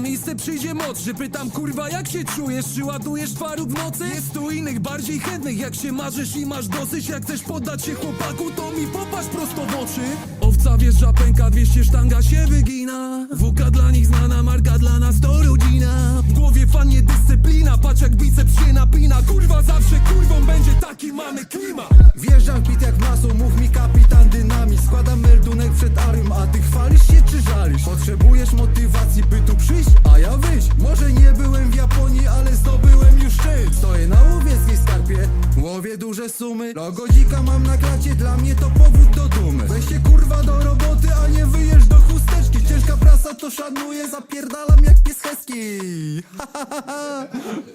miejsce przyjdzie moc Że pytam kurwa jak się czujesz, czy ładujesz faruk w nocy? Jest tu innych, bardziej chętnych. Jak się marzysz i masz dosyć Jak chcesz poddać się chłopaku, to mi popatrz prosto w oczy. Owca wjeżdża pęka, 200 sztanga się wygina. Wuka dla nich znana, marka dla nas to rodzina. W głowie fanie dyscyplina, patrz jak biceps się napina. Kurwa zawsze kurwą będzie taki mamy klimat Potrzebujesz motywacji, by tu przyjść, a ja wyjść. Może nie byłem w Japonii, ale zdobyłem już szczyt. Stoję na łowieckiej skarpie, łowię duże sumy. Logodzika mam na klacie, dla mnie to powód do dumy. Weź się kurwa do roboty, a nie wyjesz do chusteczki. Ciężka praca to szanuję, zapierdalam jak pies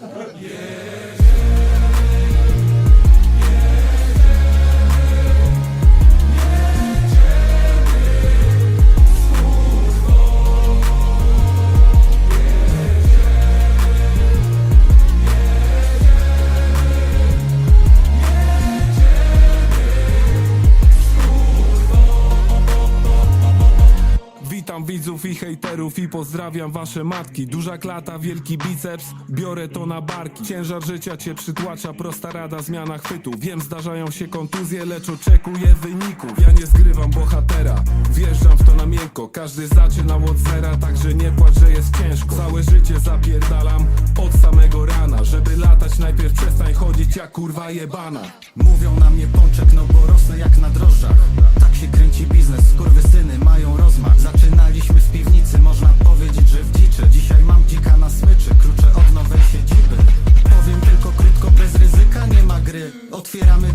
Widzów i hejterów i pozdrawiam wasze matki. Duża klata, wielki biceps, biorę to na barki. Ciężar życia cię przytłacza, prosta rada, zmiana chwytu. Wiem, zdarzają się kontuzje, lecz oczekuję wyników Ja nie zgrywam bohatera, wjeżdżam w to na miękko. Każdy zaczynał od zera, także nie płacz, że jest ciężko. Całe życie zapierdalam od samego rana. Żeby latać najpierw przestań chodzić jak kurwa jebana. Mówią na mnie pączek, no bo rosnę jak na drożdżach. Tak się kręci biznes, syny mają rozmach. Zaczynaliśmy Otwieramy